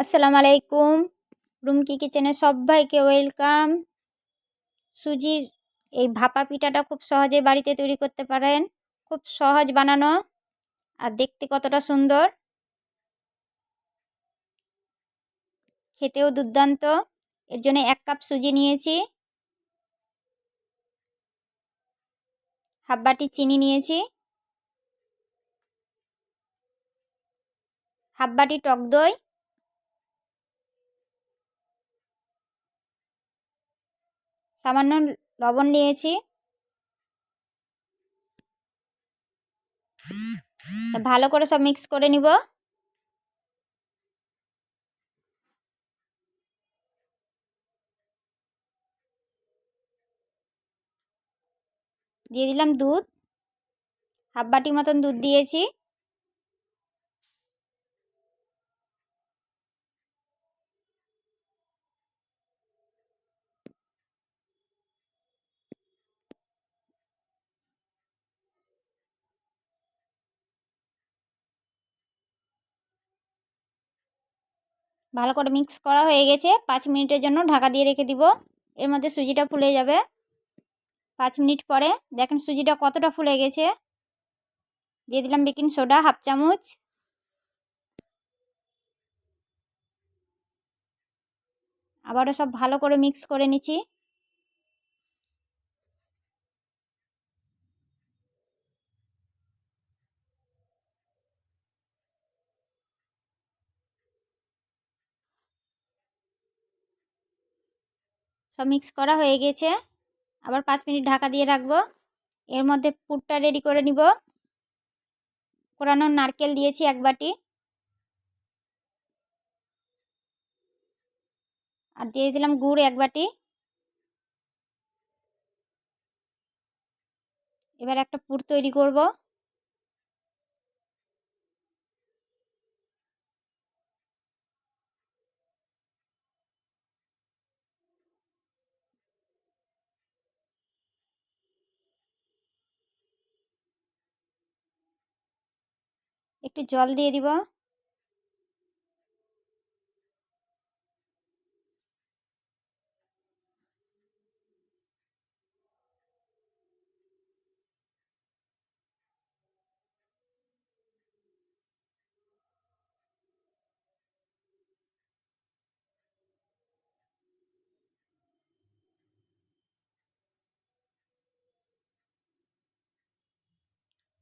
আসসালামু আলাইকুম। রুমকি কিচেনে সবাইকে ওয়েলকাম। সুজির এই ভাপা পিঠাটা খুব সহজে বাড়িতে তৈরি করতে পারেন। খুব সহজ বানানো আর দেখতে কতটা সুন্দর। খেতেও দুর্দান্ত। এর জন্য এক কাপ সুজি নিয়েছি। হাফ বাটি চিনি নিয়েছি। হাফ বাটি টক দই। সামান্য লবণ নিয়েছি। ভালো করে সব মিক্স করে নিব। দিয়ে দিলাম দুধ। হাফ বাটি মতন দুধ দিয়েছি। ভালো করে মিক্স করা হয়ে গেছে। পাঁচ মিনিটের জন্য ঢাকা দিয়ে রেখে দিব। এর মধ্যে সুজিটা ফুলে যাবে। পাঁচ মিনিট পরে দেখেন সুজিটা কতটা ফুলে গেছে। দিয়ে দিলাম বেকিং সোডা হাফ চামচ। আবারও সব ভালো করে মিক্স করে নিচ্ছি। সব মিক্স করা হয়ে গেছে। আবার পাঁচ মিনিট ঢাকা দিয়ে রাখব। এর মধ্যে পুরটা রেডি করে নিব। কোরানো নারকেল দিয়েছি এক বাটি। আর দিয়ে দিলাম গুড় এক বাটি। এবার একটা পুর তৈরি করব। একটু জল দিয়ে দিব।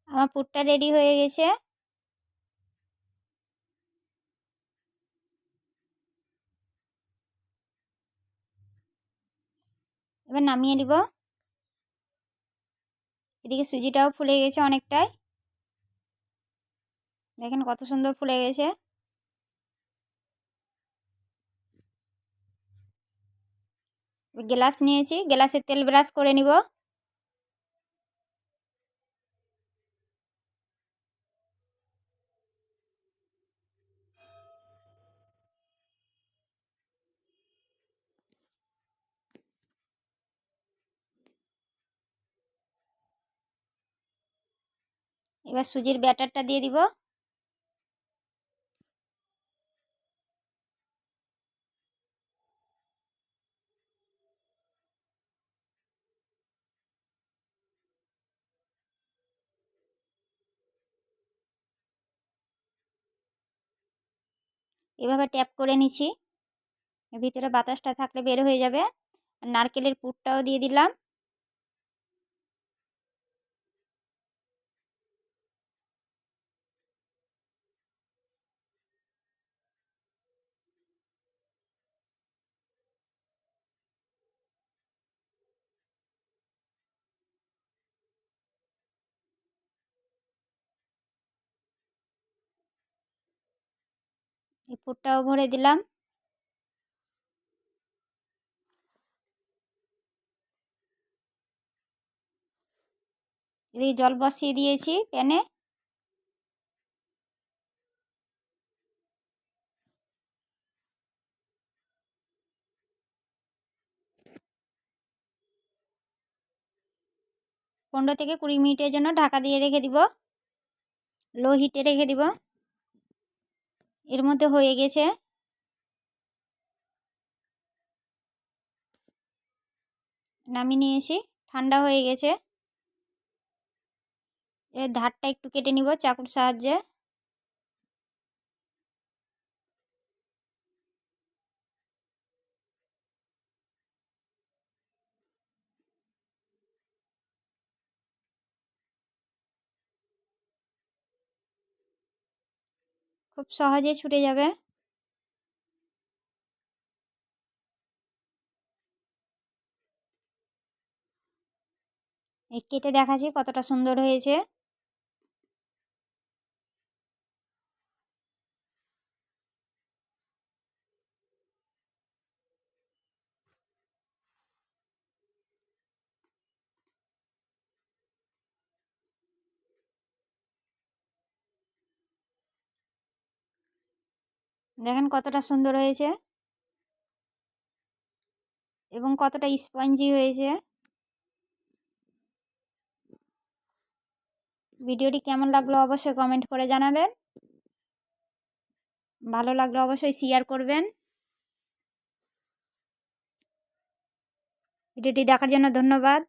আমার পুরটা রেডি হয়ে গেছে। এবার নামিয়ে নিব। এদিকে সুজিটাও ফুলে গেছে অনেকটাই। দেখেন কত সুন্দর ফুলে গেছে। গ্লাস নিয়েছি, গ্লাসে তেল ব্রাশ করে নিব। এবার সুজির ব্যাটারটা দিয়ে দিব। এভাবে ট্যাপ করে নিছি ভিতরে বাতাসটা থাকলে বের হয়ে যাবে। নারকেলের পুরটাও দিয়ে দিলাম। পুরটাও ভরে দিলাম। এদিকে জল বসিয়ে দিয়েছি প্যানে। পনেরো থেকে কুড়ি মিনিটের জন্য ঢাকা দিয়ে রেখে দিব। লো হিটে রেখে দিব। এর মধ্যে হয়ে গেছে। নামিয়ে নিয়েছি ঠান্ডা হয়ে গেছে। এর ধারটা একটু কেটে নিব চাকুর সাহায্যে। খুব সহজে ছুটে যাবে। কেটে দেখাচ্ছি কতটা সুন্দর হয়েছে। দেখেন কতটা সুন্দর হয়েছে। এবং কতটা স্পঞ্জি হয়েছে। ভিডিওটি কেমন লাগল অবশ্যই কমেন্ট করে জানাবেন। ভালো লাগলে অবশ্যই শেয়ার করবেন। ভিডিওটি দেখার জন্য ধন্যবাদ।